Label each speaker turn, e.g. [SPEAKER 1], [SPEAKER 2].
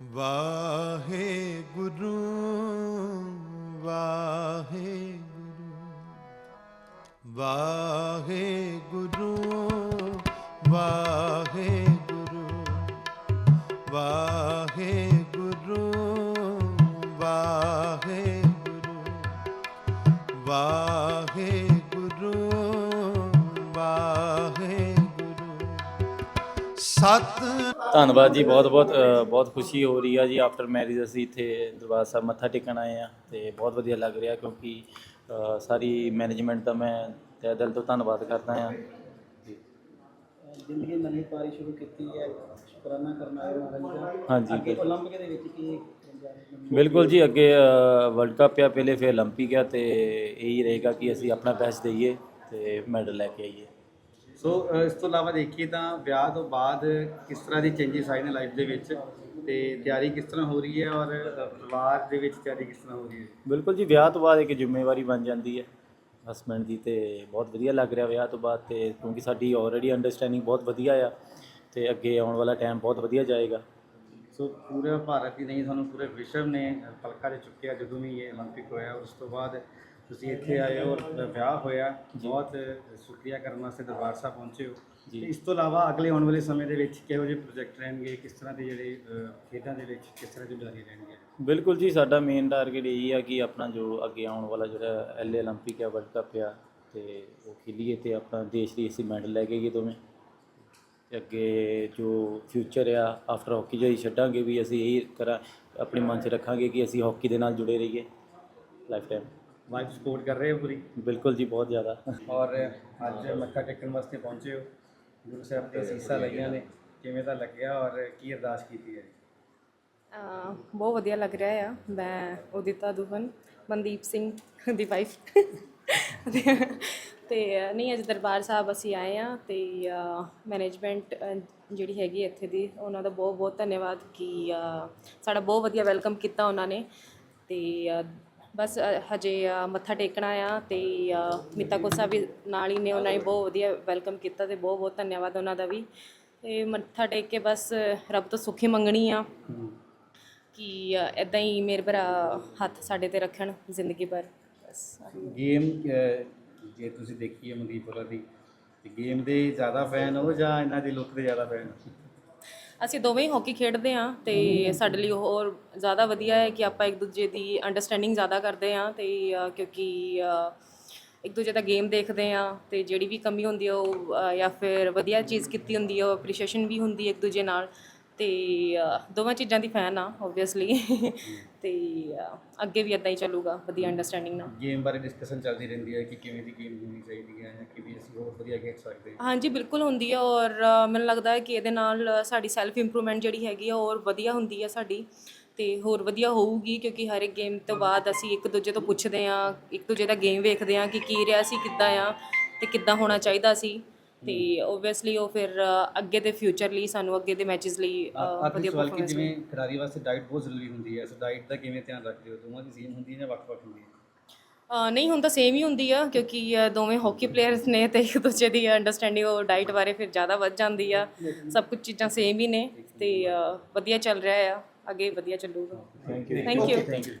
[SPEAKER 1] ਵਾਹਿਗੁਰੂ ਵਾਹਿਗੁਰੂ ਵਾਹਿਗੁਰੂ ਵਾਹਿਗੁਰੂ ਵਾਹਿਗੁਰੂ ਵਾਹਿਗੁਰੂ ਵਾਹਿਗੁਰੂ ਵਾਹਿਗੁਰੂ। ਸਤ
[SPEAKER 2] ਧੰਨਵਾਦ ਜੀ ਬਹੁਤ ਬਹੁਤ ਬਹੁਤ ਖੁਸ਼ੀ ਹੋ ਰਹੀ ਆ ਜੀ ਆਫਟਰ ਮੈਰਿਜ ਅਸੀਂ ਇੱਥੇ ਦਰਬਾਰ ਸਾਹਿਬ ਮੱਥਾ ਟੇਕਣ ਆਏ ਆ ਤੇ ਬਹੁਤ ਵਧੀਆ ਲੱਗ ਰਿਹਾ ਕਿਉਂਕਿ ਸਾਰੀ ਮੈਨੇਜਮੈਂਟ ਦਾ ਮੈਂ ਤਹਿ ਦਿਲ ਤੋਂ ਧੰਨਵਾਦ ਕਰਦਾ ਆ ਹਾਂਜੀ ਬਿਲਕੁਲ। ਜੀ ਅੱਗੇ ਵਰਲਡ ਕੱਪ ਆ ਪਹਿਲੇ ਫਿਰ ਓਲੰਪਿਕ ਆ ਤੇ ਇਹੀ ਰਹੇਗਾ ਕਿ ਅਸੀਂ ਆਪਣਾ ਬੈਸਟ ਦੇਈਏ ਤੇ ਮੈਡਲ ਲੈ ਕੇ ਆਈਏ।
[SPEAKER 3] ਸੋ ਅ, ਇਸ ਤੋਂ ਇਲਾਵਾ ਦੇਖੀਏ ਤਾਂ ਵਿਆਹ ਤੋਂ ਬਾਅਦ ਕਿਸ ਤਰ੍ਹਾਂ ਦੀ ਚੇਂਜਸ ਆਏ ਨੇ ਲਾਈਫ ਦੇ ਵਿੱਚ ਤੇ ਤਿਆਰੀ ਕਿਸ ਤਰ੍ਹਾਂ ਹੋ ਰਹੀ ਹੈ ਔਰ ਅ, ਪਰਿਵਾਰ ਦੇ ਵਿੱਚ ਤਿਆਰੀ ਕਿਸ ਤਰ੍ਹਾਂ ਹੋ ਰਹੀ ਹੈ
[SPEAKER 2] ਬਿਲਕੁਲ ਜੀ ਵਿਆਹ ਤੋਂ ਬਾਅਦ ਇੱਕ ਜ਼ਿੰਮੇਵਾਰੀ ਬਣ ਜਾਂਦੀ ਹੈ ਹਸਬੈਂਡ ਦੀ ਤੇ ਬਹੁਤ ਵਧੀਆ ਲੱਗ ਰਿਹਾ ਵਿਆਹ ਤੋਂ ਬਾਅਦ ਤੇ ਕਿਉਂਕਿ ਸਾਡੀ ਆਲਰੇਡੀ ਅੰਡਰਸਟੈਂਡਿੰਗ ਬਹੁਤ ਵਧੀਆ ਆ ਤੇ ਅੱਗੇ ਆਉਣ ਵਾਲਾ ਟਾਈਮ ਬਹੁਤ ਵਧੀਆ ਜਾਏਗਾ
[SPEAKER 3] ਸੋ ਪੂਰੇ ਭਾਰਤ ਹੀ ਨਹੀਂ ਸਾਨੂੰ ਪੂਰੇ ਵਿਸ਼ਵ ਨੇ ਪਲਕਾਂ 'ਚ ਚੁੱਕਿਆ ਜਦੋਂ ਵੀ ਇਹ 올림픽 ਹੋਇਆ ਉਸ ਤੋਂ ਬਾਅਦ ਤੁਸੀਂ ਇੱਥੇ ਆਏ ਹੋ ਔਰ ਵਿਆਹ ਹੋਇਆ ਬਹੁਤ ਸ਼ੁਕਰੀਆ ਕਰਨ ਵਾਸਤੇ ਦਰਬਾਰ ਸਾਹਿਬ ਪਹੁੰਚੇ ਹੋ
[SPEAKER 2] ਜੀ।
[SPEAKER 3] ਤੇ ਇਸ ਤੋਂ ਇਲਾਵਾ ਅਗਲੇ ਆਉਣ ਵਾਲੇ ਸਮੇਂ ਦੇ ਵਿੱਚ ਕਿਹੋ ਜਿਹੇ ਪ੍ਰੋਜੈਕਟ ਰਹਿਣਗੇ ਕਿਸ ਤਰ੍ਹਾਂ ਦੇ ਜਿਹੜੇ ਅ, ਖੇਡਾਂ ਦੇ ਵਿੱਚ ਕਿਸ ਤਰ੍ਹਾਂ ਦੀ ਜਾਰੀ ਰਹਿਣਗੇ
[SPEAKER 2] ਬਿਲਕੁਲ ਜੀ ਸਾਡਾ ਮੇਨ ਟਾਰਗੇਟ ਇਹੀ ਆ ਕਿ ਆਪਣਾ ਜੋ ਅੱਗੇ ਆਉਣ ਵਾਲਾ ਜਿਹੜਾ ਐਲਏ 올림픽 ਆ ਵਰਲਡ ਕੱਪ ਆ ਤੇ ਉਹ ਖੇਲੀਏ ਤੇ ਆਪਣਾ ਦੇਸ਼ ਲਈ ਅਸੀਂ ਮੈਡਲ ਲੈ ਕੇ ਗਏ ਦੋਵੇਂ ਤੇ ਅੱਗੇ ਜੋ ਫਿਊਚਰ ਆ ਆਫਟਰ ਹਾਕੀ ਜਿਹੜੀ ਛੱਡਾਂਗੇ ਵੀ ਅਸੀਂ ਇਹ ਕਰਾਂ ਆਪਣੇ ਮਨ 'ਚ ਰੱਖਾਂਗੇ ਕਿ ਅਸੀਂ ਹਾਕੀ ਦੇ ਨਾਲ ਜੁੜੇ ਰਹੀਏ ਲਾਈਫ ਟਾਈਮ
[SPEAKER 3] ਵਾਈਫ ਸਪੋਰਟ ਕਰ ਰਹੇ ਹੋ ਪੂਰੀ?
[SPEAKER 2] ਬਿਲਕੁਲ ਜੀ ਬਹੁਤ ਜ਼ਿਆਦਾ।
[SPEAKER 3] ਔਰ ਅੱਜ ਮੱਥਾ ਟੇਕਣ ਵਾਸਤੇ ਪਹੁੰਚੇ ਹੋ। ਗੁਰੂ ਸਾਹਿਬ ਦੀਆਂ ਸੀਸਾਂ ਲਈਆਂ ਨੇ। ਕਿਵੇਂ ਦਾ ਲੱਗਿਆ ਔਰ ਕੀ ਅਰਦਾਸ ਕੀਤੀ ਹੈ?
[SPEAKER 4] ਬਹੁਤ ਵਧੀਆ ਲੱਗ ਰਿਹਾ ਆ। ਮੈਂ ਉਦਿਤਾ ਦੁਹਨ ਮਨਦੀਪ ਸਿੰਘ ਦੀ ਵਾਈਫ ਤੇ ਨਹੀਂ ਅੱਜ ਦਰਬਾਰ ਸਾਹਿਬ ਅਸੀਂ ਆਏ ਆ ਤੇ ਮੈਨੇਜਮੈਂਟ ਜਿਹੜੀ ਹੈਗੀ ਇੱਥੇ ਦੀ ਉਹਨਾਂ ਦਾ ਬਹੁਤ ਬਹੁਤ ਧੰਨਵਾਦ ਕਿ ਸਾਡਾ ਬਹੁਤ ਵਧੀਆ ਵੈਲਕਮ ਕੀਤਾ ਉਹਨਾਂ ਨੇ। ਤੇ ਬਸ ਹਜੇ ਮੱਥਾ ਟੇਕਣਾ ਆ ਤੇ ਅਹ, ਮੀਤਾ ਕੋਸਾ ਵੀ ਨਾਲ ਹੀ ਨੇ ਉਹਨਾਂ ਨੇ ਬਹੁਤ ਵਧੀਆ ਵੈਲਕਮ ਕੀਤਾ ਤੇ ਬਹੁਤ ਬਹੁਤ ਧੰਨਵਾਦ ਉਹਨਾਂ ਦਾ ਵੀ। ਤੇ ਮੱਥਾ ਟੇਕ ਕੇ ਬਸ ਰੱਬ ਤੋਂ ਸੁਖੀ ਮੰਗਣੀ ਆ ਕਿ ਇਦਾਂ ਹੀ ਮੇਰੇ ਭਰਾ ਹੱਥ ਸਾਡੇ ਤੇ ਰੱਖਣ ਜ਼ਿੰਦਗੀ ਭਰ। ਬਸ।
[SPEAKER 3] ਗੇਮ ਜੇ ਤੁਸੀਂ ਦੇਖੀਏ ਮਨਦੀਪ ਹੋਰਾਂ ਦੀ ਗੇਮ ਦੇ ਜ਼ਿਆਦਾ ਫੈਨ ਹੋ ਜਾਂ ਇਹਨਾਂ ਦੀ ਲੁੱਕ ਦੇ ਜ਼ਿਆਦਾ ਫੈਨ?
[SPEAKER 4] ਹੋ ਅਸੀਂ ਦੋਵੇਂ ਹੀ ਹਾਕੀ ਖੇਡਦੇ ਹਾਂ ਤੇ ਸਾਡੇ ਲਈ ਹੋਰ ਜ਼ਿਆਦਾ ਵਧੀਆ ਹੈ ਕਿ ਆਪਾਂ ਇੱਕ ਦੂਜੇ ਦੀ ਅੰਡਰਸਟੈਂਡਿੰਗ ਜ਼ਿਆਦਾ ਕਰਦੇ ਹਾਂ ਤੇ ਅ, ਕਿਉਂਕਿ ਅ, ਇੱਕ ਦੂਜੇ ਦਾ ਗੇਮ ਦੇਖਦੇ ਹਾਂ ਤੇ ਜਿਹੜੀ ਵੀ ਕਮੀ ਹੁੰਦੀ ਹੈ ਉਹ ਅ, ਜਾਂ ਫਿਰ ਵਧੀਆ ਚੀਜ਼ ਕੀਤੀ ਹੁੰਦੀ ਹੈ ਉਹ ਐਪਰੀਸ਼ੀਏਸ਼ਨ ਵੀ ਹੁੰਦੀ ਹੈ ਇੱਕ ਦੂਜੇ ਨਾਲ। ਤੇ ਅ, ਦੋਵਾਂ ਚੀਜ਼ਾਂ ਦੀ ਫੈਨ ਆ ਓਬਵੀਅਸਲੀ ਤੇ ਅ, ਅੱਗੇ ਵੀ ਇਦਾਂ ਹੀ ਚੱਲੂਗਾ ਵਧੀਆ ਅੰਡਰਸਟੈਂਡਿੰਗ ਨਾਲ।
[SPEAKER 3] ਗੇਮ ਬਾਰੇ ਡਿਸਕਸ਼ਨ ਚੱਲਦੀ ਰਹਿੰਦੀ ਹੈ ਕਿ ਕਿਵੇਂ ਦੀ ਗੇਮ ਹੋਣੀ ਚਾਹੀਦੀ ਹੈ ਜਾਂ ਕਿਵੇਂ ਅਸੀਂ ਹੋਰ ਵਧੀਆ ਖੇਡ ਸਕਦੇ ਹਾਂ
[SPEAKER 4] ਹਾਂਜੀ ਬਿਲਕੁਲ ਹੁੰਦੀ ਹੈ ਔਰ ਅ, ਮੈਨੂੰ ਲੱਗਦਾ ਹੈ ਕਿ ਇਹਦੇ ਨਾਲ ਅ, ਸਾਡੀ ਸੈਲਫ ਇੰਪਰੂਵਮੈਂਟ ਜਿਹੜੀ ਹੈਗੀ ਆ ਹੋਰ ਵਧੀਆ ਹੁੰਦੀ ਹੈ ਸਾਡੀ। ਤੇ ਹੋਰ ਵਧੀਆ ਹੋਊਗੀ ਕਿਉਂਕਿ ਹਰ ਇੱਕ ਗੇਮ ਤੋਂ ਬਾਅਦ ਅਸੀਂ ਇੱਕ ਦੂਜੇ ਤੋਂ ਪੁੱਛਦੇ ਹਾਂ ਇੱਕ ਦੂਜੇ ਦਾ ਗੇਮ ਵੇਖਦੇ ਹਾਂ ਕਿ ਕੀ ਰਿਹਾ ਸੀ ਕਿੱਦਾਂ ਆ ਤੇ ਕਿੱਦਾਂ ਹੋਣਾ ਚਾਹੀਦਾ ਸੀ। ਤੇ ਓਬਵੀਅਸਲੀ ਉਹ ਫਿਰ ਅ, ਅੱਗੇ ਦੇ ਫਿਊਚਰ ਲਈ ਸਾਨੂੰ ਅੱਗੇ ਦੇ ਮੈਚਸ ਲਈ ਅ,
[SPEAKER 3] ਆਖਰੀ
[SPEAKER 4] ਵਧੀਆ
[SPEAKER 3] ਸਵਾਲ ਕਿ
[SPEAKER 4] ਪਰਫਾਰਮੈਂਸ
[SPEAKER 3] ਜਿਵੇਂ ਖਿਡਾਰੀ ਵਾਸਤੇ ਡਾਈਟ ਬਹੁਤ ਜ਼ਰੂਰੀ ਹੁੰਦੀ ਹੈ ਸੋ ਡਾਈਟ ਦਾ ਕਿਵੇਂ ਧਿਆਨ ਰੱਖਦੇ ਹੋ? ਦੋਵਾਂ ਦੀ ਸੇਮ ਹੁੰਦੀ ਹੈ ਜਾਂ ਵੱਖ-ਵੱਖ ਹੁੰਦੀ ਹੈ?
[SPEAKER 4] ਅ, ਨਹੀਂ ਹੁਣ ਤਾਂ ਸੇਮ ਹੀ ਹੁੰਦੀ ਆ ਕਿਉਂਕਿ ਅ, ਦੋਵੇਂ ਹਾਕੀ ਪਲੇਅਰਸ ਨੇ ਤੇ ਇੱਕ ਦੂਜੇ ਦੀ ਅੰਡਰਸਟੈਂਡਿੰਗ ਉਹ ਡਾਈਟ ਬਾਰੇ ਫਿਰ ਜ਼ਿਆਦਾ ਵੱਧ ਜਾਂਦੀ ਆ। ਸਭ ਕੁਝ ਚੀਜ਼ਾਂ ਸੇਮ ਹੀ ਨੇ ਤੇ ਅ, ਵਧੀਆ ਚੱਲ ਰਿਹਾ ਆ ਅੱਗੇ ਵਧੀਆ ਚੱਲੂਗਾ। Thank you